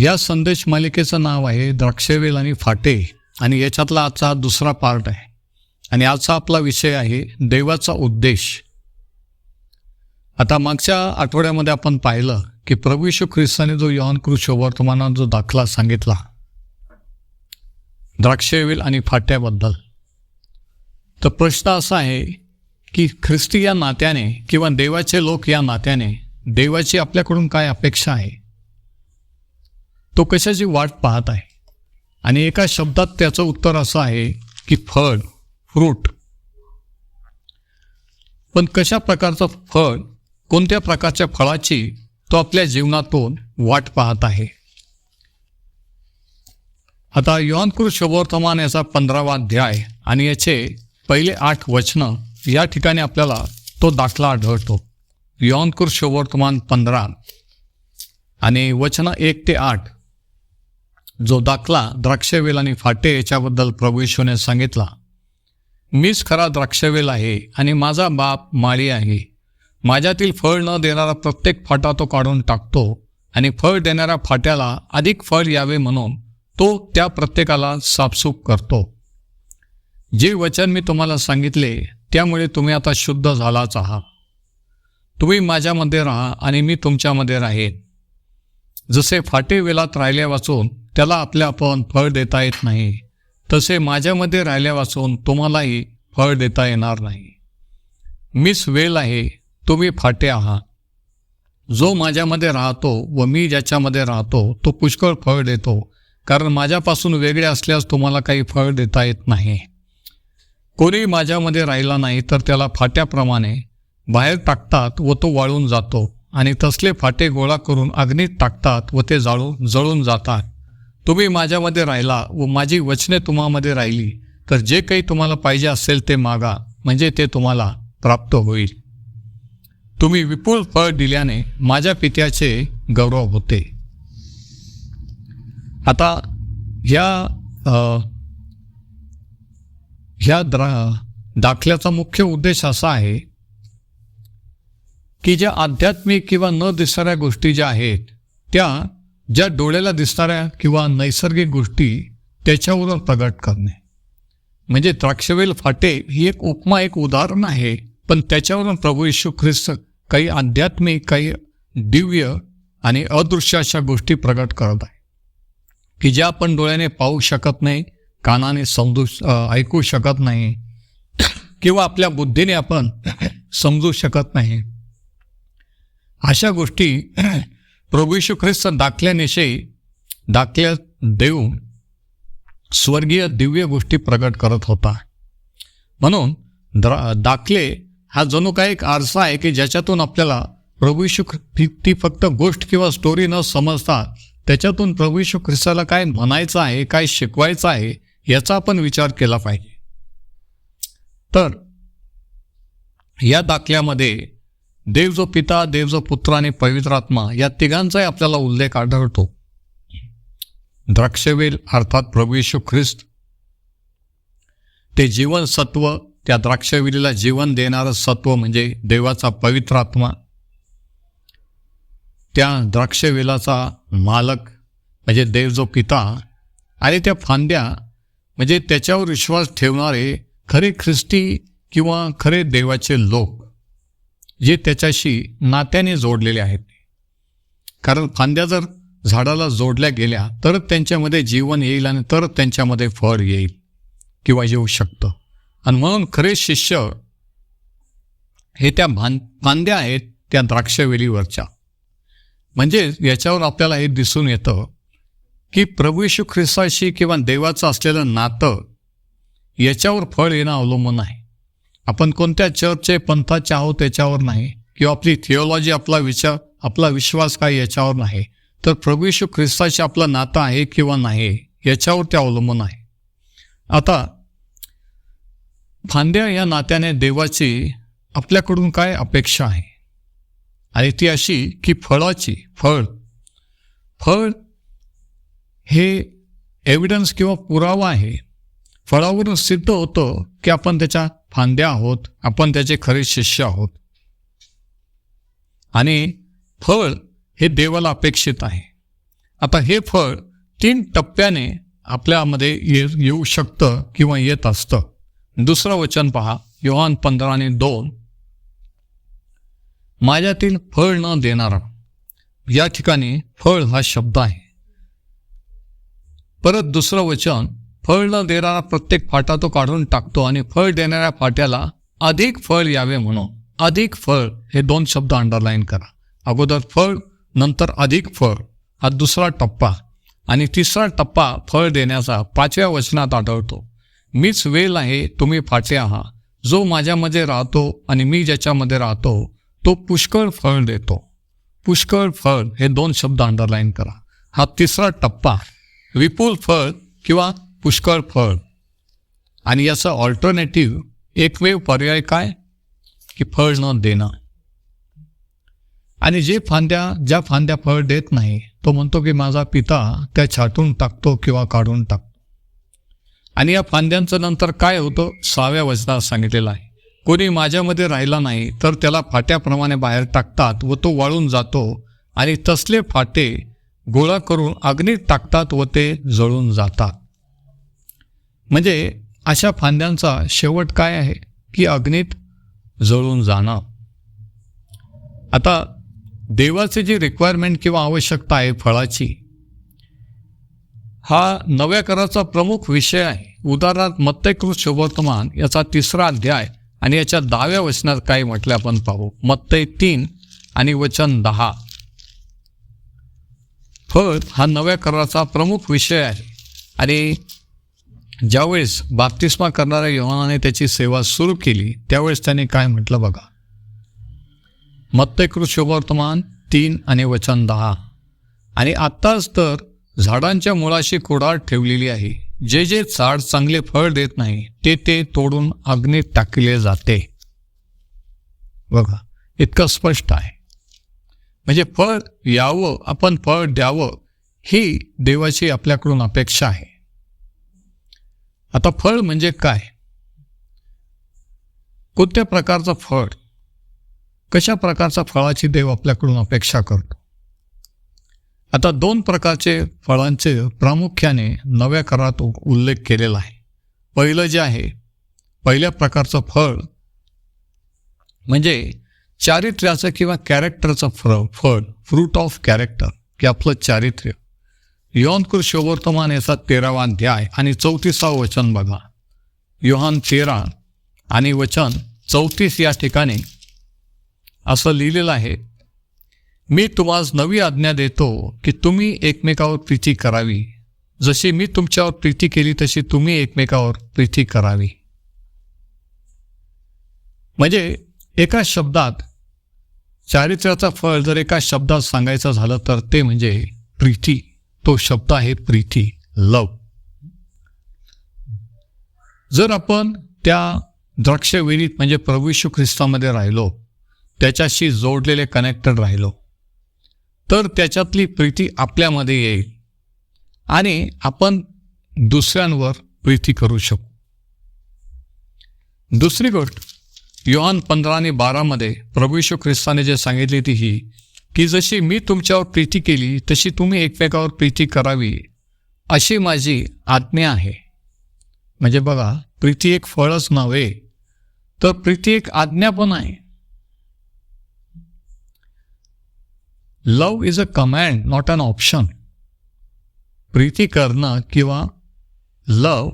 या संदेश मालिकेचं नाव आहे द्राक्षवेल आणि फाटे. आणि याच्यातला आजचा हा दुसरा पार्ट आहे. आणि आजचा आपला विषय आहे देवाचा उद्देश. आता मागच्या आठवड्यामध्ये आपण पाहिलं की प्रभू यशू ख्रिस्ताने जो यॉन कृष तुम्हाला जो दाखला सांगितला द्राक्षवेल आणि फाट्याबद्दल. तर प्रश्न असा आहे की ख्रिस्ती या नात्याने किंवा देवाचे लोक या नात्याने देवाची आपल्याकडून काय अपेक्षा आहे? तो कशाची वाट पाहत आहे? आणि एका शब्दात त्याचं उत्तर असं आहे की फळ फ्रूट. पण कशा प्रकारचं फळ कोणत्या प्रकारच्या फळाची तो आपल्या जीवनातून वाट पाहत आहे? आता युवानकृ शुभवर्तमान याचा पंधरावा अध्याय आणि याचे पहिले आठ वचनं या ठिकाणी आपल्याला तो दाखला आढळतो. युवानकृ शुभवर्तमान पंधरा आणि वचनं एक ते आठ. जो दाखला द्राक्षवेल आणि फाटे याच्याबद्दल प्रभू येशूने सांगितला मीच खरा द्राक्षवेल आहे आणि माझा बाप माळी आहे. माझ्यातील फळ न देणारा प्रत्येक फाटा तो काढून टाकतो आणि फळ देणाऱ्या फाट्याला अधिक फळ यावे म्हणून तो त्या प्रत्येकाला साफसूफ करतो. जे वचन मी तुम्हाला सांगितले त्यामुळे तुम्ही आता शुद्ध झालाच आहात. तुम्ही माझ्यामध्ये राहा आणि मी तुमच्यामध्ये राहीन. जसे फाटे वेलात राहिल्या वाचून त्याला आपल्या आपण फळ देता येत नाही. तसे माझ्यामध्ये राहिल्या वाचून तुम्हालाही फळ देता येणार नाही. मीच वेल आहे तुम्ही फाटे आहात जो माझ्यामध्ये राहतो व मी ज्याच्यामध्ये राहतो तो पुष्कळ फळ देतो. कारण माझ्यापासून वेगळे असल्यास तुम्हाला काही फळ देता येत नाही. कोणी माझ्यामध्ये राहिला नाही तर त्याला फाट्याप्रमाणे बाहेर टाकतात व तो वाळून जातो. आणि तसले फाटे गोळा करून अग्नीत टाकतात व ते जाळून जळून जातात. तुम्ही माझ्यामध्ये राहिला व माझी वचने तुम्हामध्ये राहिली तर जे काही तुम्हाला पाहिजे असेल ते मागा म्हणजे ते तुम्हाला प्राप्त होईल. तुम्ही विपुल फळ दिल्याने माझ्या पित्याचे गौरव होते. आता ह्या ह्या द्रा दाखल्याचा मुख्य उद्देश असा आहे की ज्या आध्यात्मिक किंवा न दिसणाऱ्या गोष्टी ज्या आहेत त्या ज्या डोळ्याला दिसणाऱ्या किंवा नैसर्गिक गोष्टी त्याच्यावरून प्रगट करणे. म्हणजे द्राक्षवेल फाटे ही एक उपमा एक उदाहरण आहे पण त्याच्यावरून प्रभू येशू ख्रिस्त काही आध्यात्मिक काही दिव्य आणि अदृश्य अशा गोष्टी प्रगट करत आहे. की ज्या आपण डोळ्याने पाहू शकत नाही कानाने समजू ऐकू शकत नाही किंवा आपल्या बुद्धीने आपण समजू शकत नाही अशा गोष्टी प्रभू यशू ख्रिस्त दाखल्यानिशय दाखल्या देऊन स्वर्गीय दिव्य गोष्टी प्रगट करत होता. म्हणून द्रा दाखले हा जणू काय एक आरसा आहे की ज्याच्यातून आपल्याला प्रभू यशू ती फक्त गोष्ट किंवा स्टोरी न समजता त्याच्यातून प्रभू यशू ख्रिस्ताला काय म्हणायचं आहे काय शिकवायचं आहे याचा आपण विचार केला पाहिजे. तर या दाखल्यामध्ये देव जो पिता देव जो पुत्र आणि पवित्र आत्मा या तिघांचाही आपल्याला उल्लेख आढळतो. द्राक्षवेल अर्थात प्रभू येशू ख्रिस्त ते जीवन सत्व त्या द्राक्षवेलीला जीवन देणारं सत्व म्हणजे देवाचा पवित्र आत्मा. त्या द्राक्षवेलाचा मालक म्हणजे देव जो पिता आणि त्या फांद्या म्हणजे त्याच्यावर विश्वास ठेवणारे खरे ख्रिस्ती किंवा खरे देवाचे लोक. जे त्याच्याशी नात्याने जोडलेले आहेत. कारण फांद्या जर झाडाला जोडल्या गेल्या तर त्यांच्यामध्ये जीवन येईल आणि तर त्यांच्यामध्ये फळ येईल किंवा येऊ शकतं. आणि म्हणून खरे शिष्य हे त्या भान फांद्या आहेत त्या द्राक्षवेलीवरच्या. म्हणजे याच्यावर आपल्याला हे दिसून येतं की प्रभू ख्रिस्ताशी किंवा देवाचं असलेलं नातं याच्यावर फळ येणं अवलंबून आहे. आपण कोणत्या चर्चचे पंथाचे आहोत त्याच्यावर नाही. किंवा आपली थिओलॉजी आपला विचार आपला विश्वास काय याच्यावर नाही. तर प्रभू येशू ख्रिस्ताशी आपलं नातं आहे किंवा नाही याच्यावर ते अवलंबून आहे. आता फांद्या या नात्याने देवाची आपल्याकडून काय अपेक्षा आहे? आणि ती अशी की फळाची फळ. फळ हे एव्हिडन्स किंवा पुरावा आहे. फळावरून सिद्ध होतं की आपण त्याच्या फांद्या आहोत आपण त्याचे खरे शिष्य आहोत. आणि फळ हे देवाला अपेक्षित आहे. आता हे फळ तीन टप्प्याने आपल्यामध्ये ये येऊ शकतं किंवा येत असतं. दुसरं वचन पहा योहान पंधरा आणि दोन. माझ्यातील फळ न देणारा या ठिकाणी फळ हा शब्द आहे. परत दुसरं वचन फळ न देणारा प्रत्येक फाटा तो काढून टाकतो आणि फळ देणाऱ्या फाट्याला अधिक फळ यावे म्हणून. अधिक फळ हे दोन शब्द अंडरलाईन करा. अगोदर फळ नंतर अधिक फळ. हा दुसरा टप्पा. आणि तिसरा टप्पा फळ देण्याचा पाचव्या वचनात आढळतो. मीच वेल आहे तुम्ही फाटे आहात. जो माझ्यामध्ये राहतो आणि मी ज्याच्यामध्ये राहतो तो पुष्कळ फळ देतो. पुष्कळ फळ हे दोन शब्द अंडरलाईन करा. हा तिसरा टप्पा. विपुल फळ किंवा पुष्कळ फळ. आणि याचं ऑल्टरनेटिव्ह एकमेव पर्याय काय? की फळ न देणं. आणि जे फांद्या ज्या फांद्या फळ देत नाही तो म्हणतो की माझा पिता त्या छाटून टाकतो किंवा काढून टाकतो आणि या फांद्यांचं नंतर काय होतं? सहाव्या वचनात सांगितलेलं आहे. कोणी माझ्यामध्ये राहिला नाही तर त्याला फाट्याप्रमाणे बाहेर टाकतात व तो वाळून जातो आणि तसले फाटे गोळा करून अग्नीत टाकतात व ते जळून जातात. म्हणजे अशा फांद्यांचा शेवट काय आहे? की अग्नीत जळून जाणं आता देवाची जी रिक्वायरमेंट किंवा आवश्यकता आहे फळाची हा नव्या कराचा प्रमुख विषय आहे. उदाहरणार्थ मत्तेकृत शुभवर्तमान याचा तिसरा अध्याय आणि याच्या दहाव्या वचनात काय म्हटलं आपण पाहू. मत्ते तीन आणि वचन दहा. फळ हा नव्या कराचा प्रमुख विषय आहे. आणि ज्यावेळेस बाप्तिस्मा करणाऱ्या योहानाने त्याची सेवा सुरू केली त्यावेळेस त्याने काय म्हटलं बघा? मत्तयकृत शुभवर्तमान तीन आणि वचन दहा. आणि आत्ताच तर झाडांच्या मुळाशी कुडाळ ठेवलेली आहे. जे जे झाड चांगले फळ देत नाही ते ते तोडून अग्नीत टाकले जाते. बघा इतकं स्पष्ट आहे. म्हणजे फळ यावं आपण फळ द्यावं ही देवाची आपल्याकडून अपेक्षा आहे. आता फळ म्हणजे काय? कोणत्या प्रकारचं फळ? कशा प्रकारचा फळाची देव आपल्याकडून अपेक्षा करतो? आता दोन प्रकारचे फळांचे प्रामुख्याने नव्या करात उल्लेख केलेला आहे. पहिलं जे आहे पहिल्या प्रकारचं फळ म्हणजे चारित्र्याचं किंवा कॅरेक्टरचं फळ फळ फ्रूट ऑफ कॅरेक्टर की आपलं चारित्र्य. योहानकृत शोवर्तमान याचा तेरावा अध्याय आणि चौतीसावं वचन बघा. योहान तेरा आणि वचन चौतीस या ठिकाणी असं लिहिलेलं आहे. मी तुम्हाला नवी आज्ञा देतो की तुम्ही एकमेकावर प्रीती करावी. जशी मी तुमच्यावर प्रीती केली तशी तुम्ही एकमेकावर प्रीती करावी. म्हणजे एका शब्दात चारित्र्याचा फळ जर एका शब्दात सांगायचं झालं तर ते म्हणजे प्रीती. तो शब्द आहे प्रीती लव. जर आपण त्या द्राक्षवेलीत म्हणजे प्रभू ख्रिस्तामध्ये राहिलो त्याच्याशी जोडलेले कनेक्टेड राहिलो तर त्याच्यातली प्रीती आपल्यामध्ये येईल आणि आपण दुसऱ्यांवर प्रीती करू शकू. दुसरी गोष्ट योहान पंधरा आणि बारामध्ये प्रभू ख्रिस्ताने जे सांगितली ती ही की जशी मी तुमच्यावर प्रीती केली तशी तुम्ही एकमेकावर प्रीती करावी अशी माझी आज्ञा आहे. म्हणजे बघा प्रीती एक फळच नव्हे तर प्रीती एक आज्ञा पण आहे. Love is a command not an option Preeti करणं किंवा लव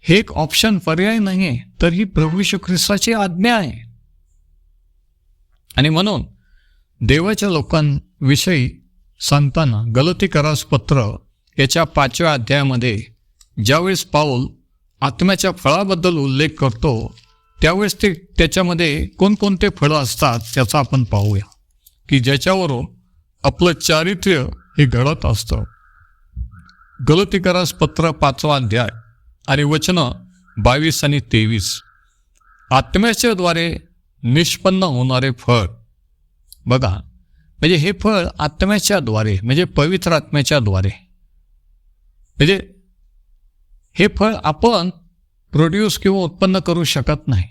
हे एक ऑप्शन पर्याय नाही आहे तर ही प्रभू ख्रिस्ताची आज्ञा आहे. आणि म्हणून देवाच्या लोकांविषयी सांगताना गलती करास पत्र याच्या पाचव्या अध्यायामध्ये ज्यावेळेस पाऊल आत्म्याच्या फळाबद्दल उल्लेख करतो त्यावेळेस ते त्याच्यामध्ये कोणकोणते फळं असतात त्याचा आपण पाहूया. की ज्याच्यावरून आपलं चारित्र्य हे घडत असतं. गलतीकरास पत्र पाचवा अध्याय आणि वचनं बावीस आणि तेवीस. आत्म्याच्याद्वारे निष्पन्न होणारे फळ. बघा म्हणजे हे फळ आत्म्याच्या द्वारे म्हणजे पवित्र आत्म्याच्या द्वारे. म्हणजे हे फळ आपण प्रोड्यूस किंवा उत्पन्न करू शकत नाही.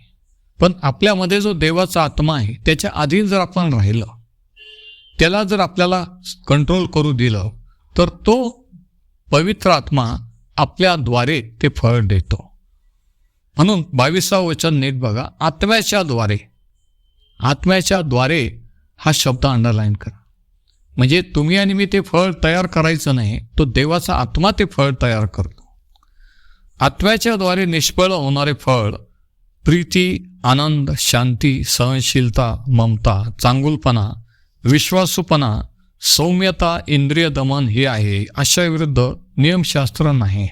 पण आपल्यामध्ये जो देवाचा आत्मा आहे त्याच्या आधी जर आपण राहिलं त्याला जर आपल्याला कंट्रोल करू दिलं तर तो पवित्र आत्मा आपल्याद्वारे ते फळ देतो. म्हणून बावीसावं वचन नीट बघा आत्म्याच्या द्वारे आत्म्याच्या द्वारे हा शब्द अंडरलाईन करा. म्हणजे तुम्ही आणि मी ते फळ तयार करायचं नाही तो देवाचा आत्मा ते फळ तयार करतो. आत्म्याच्या द्वारे निष्फळ होणारे फळ प्रीती आनंद शांती सहनशीलता ममता चांगुलपणा विश्वासूपणा सौम्यता इंद्रिय दमन हे आहे अशा विरुद्ध नियमशास्त्र नाही.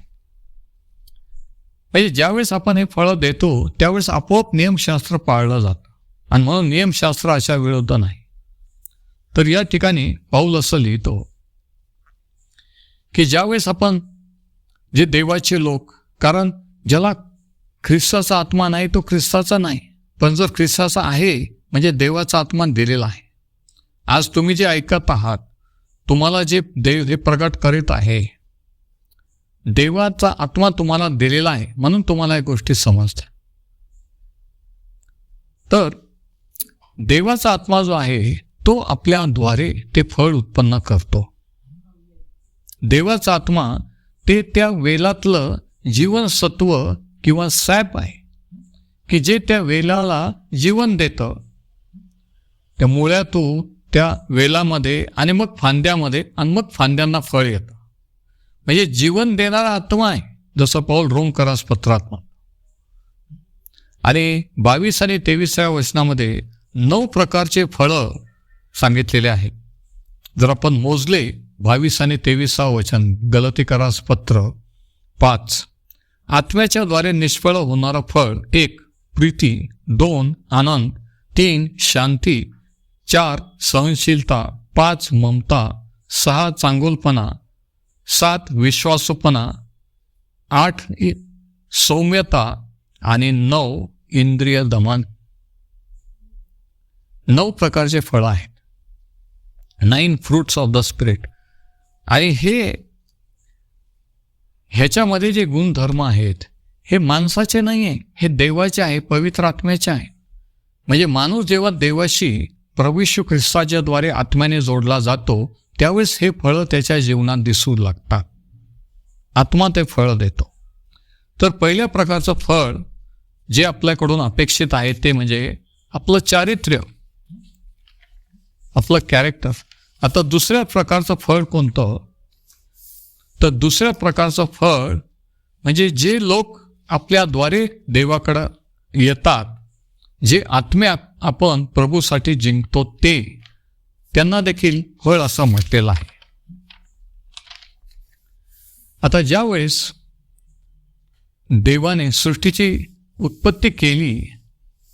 म्हणजे ज्यावेळेस आपण हे फळं देतो त्यावेळेस आपोआप नियमशास्त्र पाळलं जातं. आणि म्हणून नियमशास्त्र अशा विरुद्ध नाही. तर या ठिकाणी पाऊल असं लिहितो की ज्यावेळेस आपण जे देवाचे लोक कारण ज्याला ख्रिस्ताचा आत्मा नाही तो ख्रिस्ताचा नाही. पण जर ख्रिस्ताचा आहे म्हणजे देवाचा आत्मा दिलेला आहे. आज तुम्ही जे ऐकत आहात तुम्हाला जे देव हे प्रगट करीत आहे देवाचा आत्मा तुम्हाला दिलेला आहे म्हणून तुम्हाला या गोष्टी समजतात. तर देवाचा आत्मा जो आहे तो आपल्याद्वारे ते फळ उत्पन्न करतो. देवाचा आत्मा ते त्या वेलातलं जीवनसत्व किंवा सॅप आहे की जे त्या वेलाला जीवन देतं. त्या मुळ्यातून त्या वेलामध्ये आणि मग फांद्यामध्ये आणि मग फांद्यांना फळ येतं. म्हणजे जीवन देणारा आत्मा आहे जसं पाऊल रोमकरास पत्रात्मा आणि बावीस आणि तेवीसव्या वचनामध्ये नऊ प्रकारचे फळं सांगितलेले आहे. जर आपण मोजले बावीस आणि तेविसावं वचन गलतीकरास पत्र पाच. आत्म्याच्या द्वारे निष्फळ होणारं फळ एक. प्रीती दोन. आनंद तीन. शांती चार. सहनशीलता पाच. ममता सहा. चांगुलपणा सात. विश्वासूपणा आठ. सौम्यता आणि नऊ. इंद्रिय दमन नऊ प्रकारचे फळ आहेत nine fruits of the spirit आणि हे ह्याच्यामध्ये जे गुणधर्म आहेत हे माणसाचे नाही आहे हे देवाचे आहे पवित्र आत्म्याचे आहे. म्हणजे माणूस जेव्हा देवाशी प्रभू ख्रिस्ताच्याद्वारे द्वारे आत्म्याने जोडला जातो त्यावेळेस हे फळं त्याच्या जीवनात दिसू लागतात. आत्मा ते फळ देतो. तर पहिल्या प्रकारचं फळ जे आपल्याकडून अपेक्षित आहे ते म्हणजे आपलं चारित्र्य आपलं कॅरेक्टर आता दुसऱ्या प्रकारचं फळ कोणतं? तर दुसऱ्या प्रकारचं फळ म्हणजे जे लोक आपल्याद्वारे देवाकडं येतात जे आत्म्या आपण प्रभूसाठी जिंकतो ते त्यांना देखील फळ असं म्हटलेलं आहे. आता ज्यावेळेस देवाने सृष्टीची उत्पत्ती केली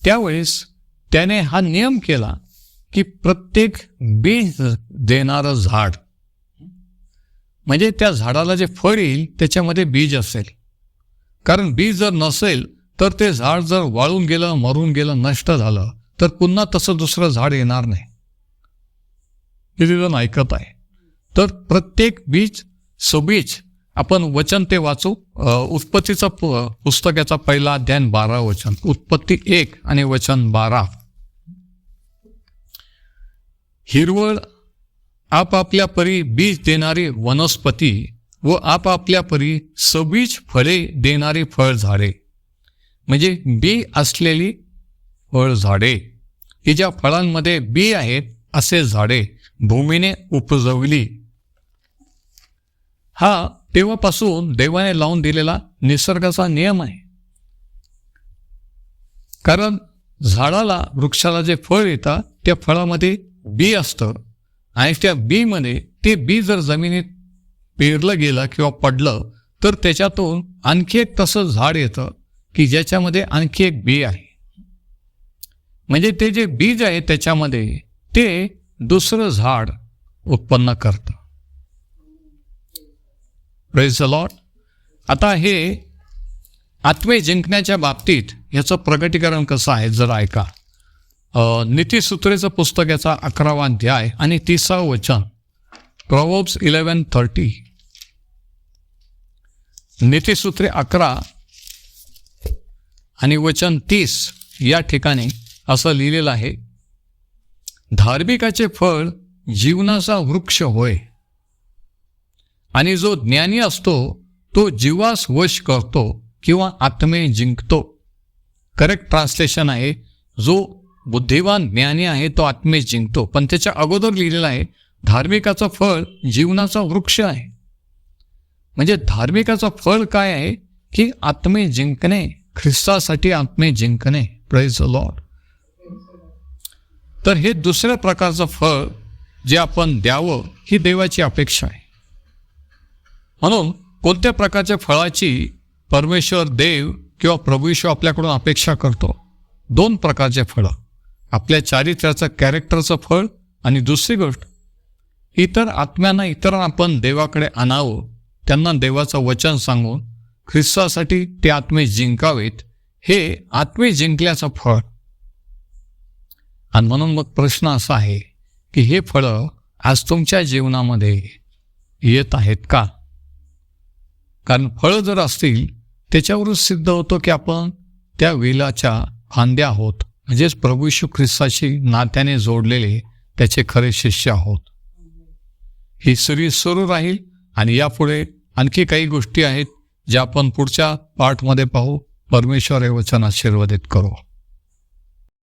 त्यावेळेस त्याने हा नियम केला की प्रत्येक बीज देणारं झाड. म्हणजे त्या झाडाला जे फळ येईल त्याच्यामध्ये बीज असेल. कारण बीज जर नसेल तर ते झाड जर वाळून गेलं मरून गेलं नष्ट झालं तर पुन्हा तसं दुसरं झाड येणार नाही. किती जण ऐकत आहे. तर प्रत्येक बीज सबीज आपण वचन ते वाचू. उत्पत्तीचं पुस्तकाचा पहिला अध्याय बारा वचन. उत्पत्ती एक आणि वचन बारा. हिरवळ आपापल्या परी बीज देणारी वनस्पती व आपापल्या परी सबीज फळे देणारी फळझाडे. म्हणजे बी असलेली फळझाडे. ही ज्या फळांमध्ये बी आहेत असे झाडे भूमीने उपजवली. हा तेव्हापासून देवाने लावून दिलेला निसर्गाचा नियम आहे. कारण झाडाला वृक्षाला जे फळ येतं त्या फळामध्ये बी असतं आणि त्या बीमध्ये ते बी जर जमिनीत पेरलं गेलं किंवा पडलं तर त्याच्यातून आणखी एक तसं झाड येतं की ज्याच्यामध्ये आणखी एक बी आहे. म्हणजे ते जे बीज आहे त्याच्यामध्ये ते दुसरं झाड उत्पन्न करतं. प्रेज लॉट आता हे आत्मे जिंकण्याच्या बाबतीत ह्याचं प्रगटीकरण कसं आहे जर ऐका. अ, नीतिसूत्रेचं पुस्तक याचा अकरावा अध्याय आणि तिसरा वचन. प्रवोब्स इलेवन थर्टी. नीतीसूत्रे अकरा आणि वचन तीस या ठिकाणी असं लिहिलेलं आहे धार्मिकाचे फळ जीवनाचा वृक्ष होय. आणि जो ज्ञानी असतो तो जीवास वश करतो किंवा आत्मे जिंकतो. करेक्ट ट्रान्सलेशन आहे जो बुद्धिवान ज्ञानी आहे तो आत्मे जिंकतो. पण त्याच्या अगोदर लिहिलेलं आहे धार्मिकाचं फळ जीवनाचा वृक्ष आहे. म्हणजे धार्मिकाचं फळ काय आहे? की आत्मे जिंकणे ख्रिस्तासाठी आत्मे जिंकणे. प्रेज लॉर्ड तर हे दुसऱ्या प्रकारचं फळ जे आपण द्यावं ही देवाची अपेक्षा आहे. म्हणून कोणत्या प्रकारच्या फळाची परमेश्वर देव किंवा प्रभू आपल्याकडून अपेक्षा करतो? दोन प्रकारचे फळं. आपल्या चारित्र्याचं कॅरेक्टरचं फळ आणि दुसरी गोष्ट इतर आत्म्यांना इतर आपण देवाकडे आणावं त्यांना देवाचं वचन सांगून ख्रिस्तासाठी ते आत्मे जिंकावेत हे आत्मे जिंकल्याचं फळ. आणि म्हणून मग प्रश्न असा आहे की हे फळं आज तुमच्या जीवनामध्ये येत आहेत का? कारण फळं जर असतील त्याच्यावरून सिद्ध होतो की आपण त्या वेलाच्या फांद्या आहोत. म्हणजेच प्रभू यशू ख्रिस्ताशी नात्याने जोडलेले त्याचे खरे शिष्य आहोत. ही सिरीज सुरू राहील आणि यापुढे आणखी काही गोष्टी आहेत ज्या आपण पुढच्या पार्टमध्ये पाहू. परमेश्वर हे वचन आशीर्वादित करू.